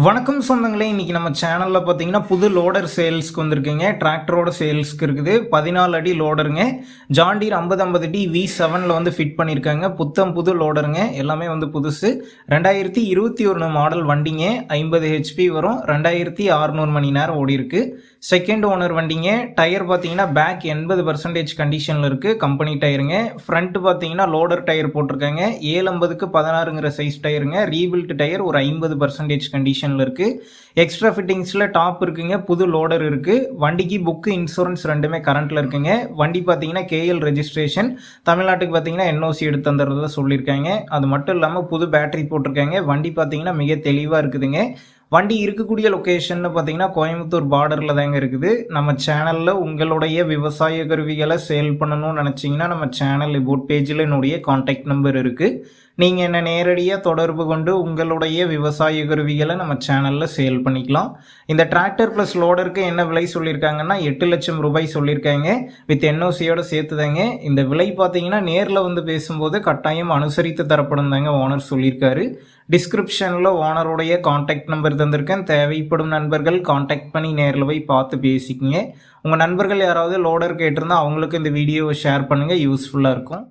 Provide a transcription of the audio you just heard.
வணக்கம் சொந்தங்களே இன்னைக்கு நம்ம சேனலில் பார்த்தீங்கன்னா புது லோடர் சேல்ஸ்க்கு வந்திருக்குங்க. டிராக்டரோட சேல்ஸ்க்கு இருக்குது. பதினாலு அடி லோடருங்க ஜாண்டீர் ஐம்பது ஐம்பது டி வி செவனில் வந்து ஃபிட் பண்ணியிருக்காங்க. புத்தம் புது லோடருங்க எல்லாமே வந்து புதுசு. ரெண்டாயிரத்தி இருபத்தி ஒன்று மாடல் வண்டிங்க. ஐம்பது ஹெச்பி வரும். ரெண்டாயிரத்தி அறுநூறு மணி நேரம் ஓடி இருக்குது செகண்ட் ஓனர் வண்டிங்க. டயர் பார்த்தீங்கன்னா பேக் எண்பது பர்சன்டேஜ் கண்டிஷனில் இருக்குது கம்பெனி டயருங்க ஃப்ரண்ட் பார்த்தீங்கன்னா லோடர் டயர் போட்டிருக்காங்க. ஏழு ஐம்பதுக்கு பதினாறுங்கிற சைஸ் டயருங்க ரீபில்ட் டயர் ஒரு ஐம்பது பர்சன்டேஜ் கண்டிஷனில் இருக்குது எக்ஸ்ட்ரா ஃபிட்டிங்ஸில் டாப் இருக்குங்க. புது லோடர் இருக்குது வண்டிக்கு புக்கு இன்சூரன்ஸ் ரெண்டுமே கரண்ட்டில் இருக்குங்க. வண்டி பார்த்தீங்கன்னா கேஎல் ரெஜிஸ்ட்ரேஷன் தமிழ்நாட்டுக்கு பார்த்தீங்கன்னா என்ஓசி எடுத்து தந்துடுறதா சொல்லியிருக்காங்க அது மட்டும் இல்லாமல் புது பேட்டரி போட்டிருக்காங்க. வண்டி பார்த்தீங்கன்னா மிக தெளிவாக இருக்குதுங்க. வண்டி இருக்கக்கூடிய லொக்கேஷன் பார்த்தீங்கன்னா கோயம்புத்தூர் பார்டரில் தாங்க இருக்குது. நம்ம சேனலில் உங்களுடைய விவசாய கருவிகளை சேல் பண்ணணும்னு நினச்சிங்கன்னா நம்ம சேனல் போட் பேஜில் என்னுடைய காண்டாக்ட் நம்பர் இருக்குது நீங்கள் என்ன நேரடியாக தொடர்பு கொண்டு உங்களுடைய விவசாய கருவிகளை நம்ம சேனலில் சேல் பண்ணிக்கலாம். இந்த டிராக்டர் ப்ளஸ் லோடருக்கு என்ன விலை சொல்லியிருக்காங்கன்னா எட்டு லட்சம் ரூபாய் சொல்லியிருக்காங்க. வித் என்ஓசியோட சேர்த்து தாங்க. இந்த விலை பார்த்தீங்கன்னா நேரில் வந்து பேசும்போது கட்டாயம் அனுசரித்து தரப்படும் தாங்க ஓனர் சொல்லியிருக்காரு. டிஸ்கிரிப்ஷனில் ஓனருடைய காண்டாக்ட் நம்பர் தந்திருக்கேன். தேவைப்படும் நண்பர்கள் காண்டாக்ட் பண்ணி நேரில் போய் பார்த்து பேசிக்கங்க. உங்கள் நண்பர்கள் யாராவது லோடர் கேட்டிருந்தால் அவங்களுக்கு இந்த வீடியோவை ஷேர் பண்ணுங்கள் யூஸ்ஃபுல்லாக இருக்கும்.